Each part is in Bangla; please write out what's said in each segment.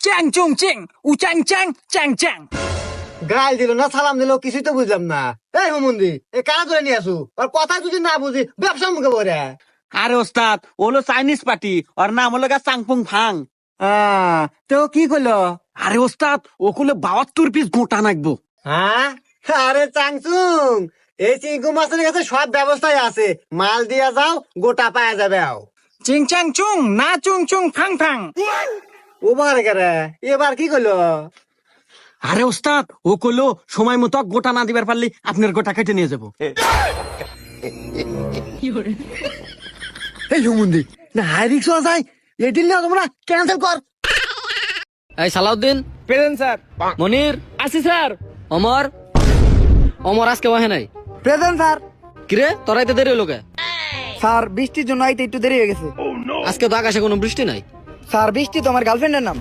চ্যাং চুং চিং উ চ্যাং চ্যাং চ্যাং চ্যাং। গাল দিল না সালাম দিল কিছুই তো বুঝলাম না। এই হুমন্দি এ কারা ধরে নিয়ে আসু? আর কথা যদি না বুঝি ব্যবসা মুখে বলে আরে ওস্তাদ ওলো চাইনিজ পার্টি ওর নাম হলো গা চাংপুং ফাং। তো কি করল? আরে ওস্তাদ ওগুলো বাহাত্তর পিস গোটা নাকবো। হ্যাঁ আরে চাংচুং এই চিঙ্কু মাছের কাছে সব ব্যবস্থাই আছে। মাল দিয়া যাও গোটা পাওয়া যাবে আও। চিং চ্যাং চুং না চুং চুং ফাং ফাং। ওবার এবার কি করল? আরে ওস্তাদ ও কইলো সময় মতো গোটা না দিবার পারলে আপনার গোটা কেটে নিয়ে যাব। এই হুমন্দি। না হাই রিক্স এই দিন না তোমরা ক্যান্সেল কর। এই সালাউদ্দিন। Present sir. মনির। আসি স্যার। অমর। অমর আজকে ওহে নাই। Present sir. কিরে তোরাই তো দেরি হলো কে? স্যার বৃষ্টির জন্য আইতে একটু দেরি হয়ে গেছে। আজকে তো আকাশে কোনো বৃষ্টি নাই। স্যার বৃষ্টি তো আমার গার্লফ্রেন্ডের নাম।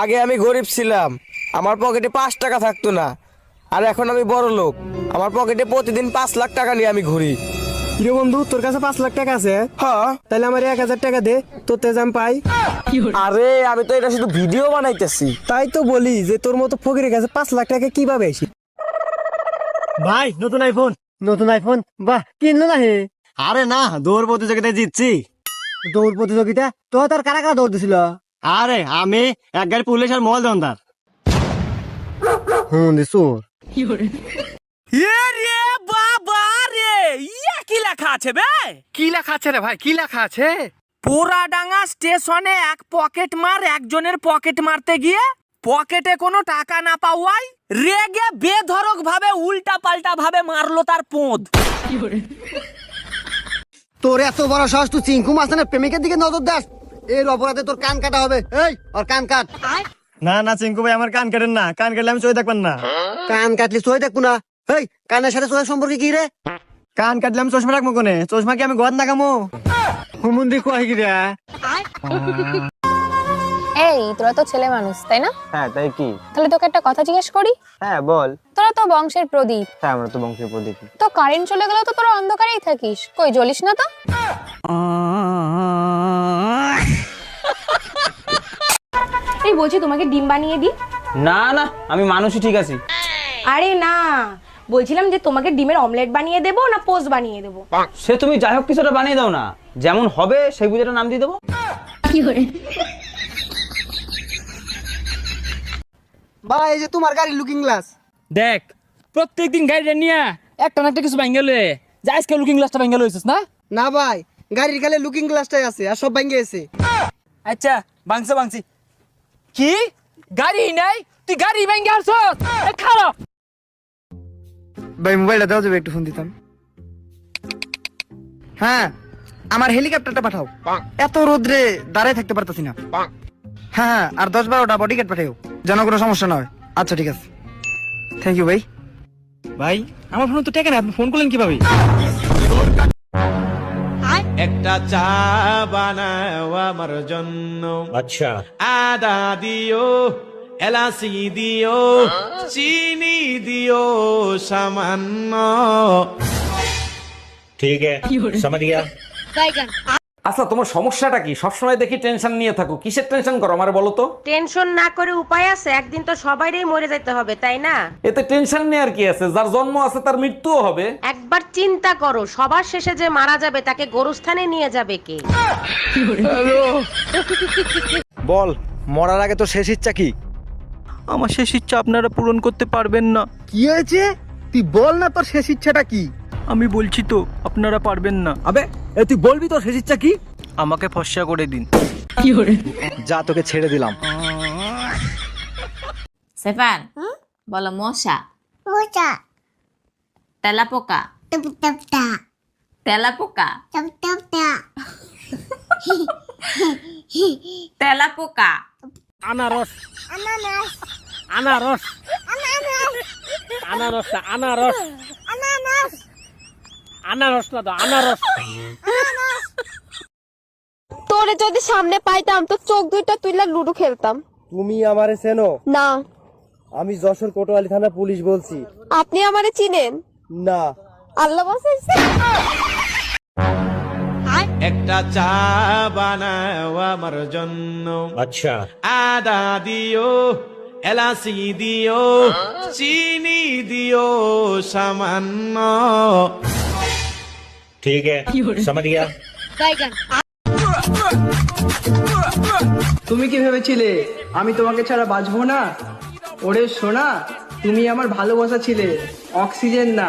আগে আমি গরিব ছিলাম আমার পকেটে পাঁচ টাকা থাকতো না। আর এখন আমি বড় লোক আমার পকেটে প্রতিদিন পাঁচ লাখ টাকা নিয়ে আমি ঘুরি। কিরে বন্ধু তোর কাছে পাঁচ লাখ টাকা আছে? হ্যাঁ। তাহলে আমার এক হাজার টাকা দে তোর তেজ আমি পাই। আরে আমি তো এটা শুধু ভিডিও বানাইতেছি। তাই তো বলি যে তোর মতো ফকিরের কাছে পাঁচ লাখ টাকা কীভাবে আসি ভাই নতুন আইফোন নতুন আইফোন বাহ কিনলো না হে? আরে না দৌড় প্রতিযোগিতায় জিতছি। দৌড় প্রতিযোগিতা? তো তার কারা কারা দৌড় দিছিল? আরে আমি এক গাড়ি পুলিশ আর মহল দন্দার হুম দিছুর রে বাবা রে! ইয়া কি লেখা আছে বে? কি লেখা আছে রে ভাই? কি লেখা আছে? পোড়াডাঙ্গা স্টেশনে এক পকেট মার একজনের পকেট মারতে গিয়ে পকেটে কোনো টাকা না পাওয়াই রেগে বেধরক ভাবে উল্টা পাল্টা ভাবে মারলো তার পোঁদ। তোর এত বড় সাহস তুই চিঙ্কু না প্রেমিকের দিকে নজর দাস? এর অপরাধে তোর কান কাটা হবে। এই ওর কান কাট। না না চিংকু ভাই আমার কান কাটেন না। কান কাটলে আমি চোখে দেখবেন না। কান কাটলে চোখ দেখব না। এই কানের সাথে চোখের সম্পর্কে কি রে? কান কাটলে আমি চশমা রাখব কোনে? চশমা কি আমি ঘর না কামো হুমুন্দি কয় কি রে? এই তোরা তো ছেলে মানুষ তাই না? হ্যাঁ তাই কি? তাহলে তোকে একটা কথা জিজ্ঞেস করি? হ্যাঁ বল। তোরা তো বংশের প্রদীপ। হ্যাঁ আমরা তো বংশের প্রদীপ। তো কারেন্ট চলে গেলেও তো তোরা অন্ধকারেই থাকিস। কই জ্বলিস না তো? এই বলছি তোমাকে ডিম বানিয়ে দিই? না না আমি মানুষই ঠিক আছি। আরে না বলছিলাম যে তোমাকে ডিমের অমলেট বানিয়ে দেবো না পোস্ট বানিয়ে দেবো? সে তুমি যাই হোক কিছুটা বানিয়ে দাও না। যেমন হবে সেই বুঝেটা নাম দিয়ে দেবো। ভাই এই যে তোমার গাড়ি লুকিং গ্লাস দেখ প্রত্যেকদিন গাড়িটা নিয়ে একটা না একটা কিছু ভাঙ্গেলে যা আজকে লুকিং গ্লাসটা ভাঙ্গেল হয়েছিস না? না ভাই গাড়ির খালি লুকিং গ্লাসটাই আছে আর সব ভেঙে গেছে আচ্ছা ভাঙছে ভাঙছি। কি? গাড়ি নাই? তুই গাড়ি ভাঙ্গে আসছ? খারাপ ভাই মোবাইলটা দাও যাবে একটু ফোন দিতাম। হ্যাঁ আমার হেলিকপ্টারটা পাঠাও। এত রোদ্রে দাঁড়ায় থাকতে পারতাছি না। হ্যাঁ হ্যাঁ আর দশ বারোটা বডিগার্ড পাঠাও যেন কোনো সমস্যা না হয়। আচ্ছা ঠিক আছে। থ্যাংক ইউ ভাই। ভাই আমার ফোন তো টেকে না আপনি ফোন করলেন কীভাবে? একটা চা বানাও আমার জন্য। আচ্ছা। আদা দিও এলাচি দিও চিনি দিও সামান্য। আচ্ছা তোমার সমস্যাটা কি? সবসময় দেখি টেনশন নিয়ে থাকো। কিসের টেনশন করো আমার বলো তো? টেনশন না করে উপায় আছে একদিন তো সবাইরই মরে যেতে হবে তাই না? এতে টেনশন নেওয়ার কি আছে? যার জন্ম আছে তার মৃত্যুও হবে। একবার চিন্তা করো সবার শেষে যে মারা যাবে তাকে গোরস্থানে নিয়ে যাবে কে? বল মরার আগে তোর শেষ ইচ্ছা কি? আমার শেষ ইচ্ছা আপনারা পূরণ করতে পারবেন না। কি হয়েছে? তুই বল না তোর শেষ ইচ্ছাটা কি? আমি বলছি তো আপনারা পারবেন না। আবে এ তুই বলবি তোর শেষ ইচ্ছা কি? আমাকে ফর্সা করে দিন। কি করে? যা তোকে ছেড়ে দিলাম। সেফান বলো মশা? মশা। তেলাপোকা? তেলাপোকা? তেলাপোকা? আনারস। আনারস। আনারস আনারস আনারস। না তো আনারস। তোরে যদি সামনে পাইতাম তো চোখ দুইটা তুইলা লুডু খেলতাম। তুমি আমারে চেনো? না। আমি যশোর কোটোয়ালি থানা পুলিশ বলছি। আপনি আমারে চিনেন? না। আল্লাহ বাসাইছে একটা চা বানাও আমার জন্য। আচ্ছা। আদা দিও এলাচি দিও চিনি দিও সামান্য। ঠিক है। समझ गया? তুমি কি ভেবেছিলে? আমি তোমাকে ছাড়া বাঁচবো না? ওরে সোনা তুমি আমার ভালোবাসা ছিলে। অক্সিজেন না।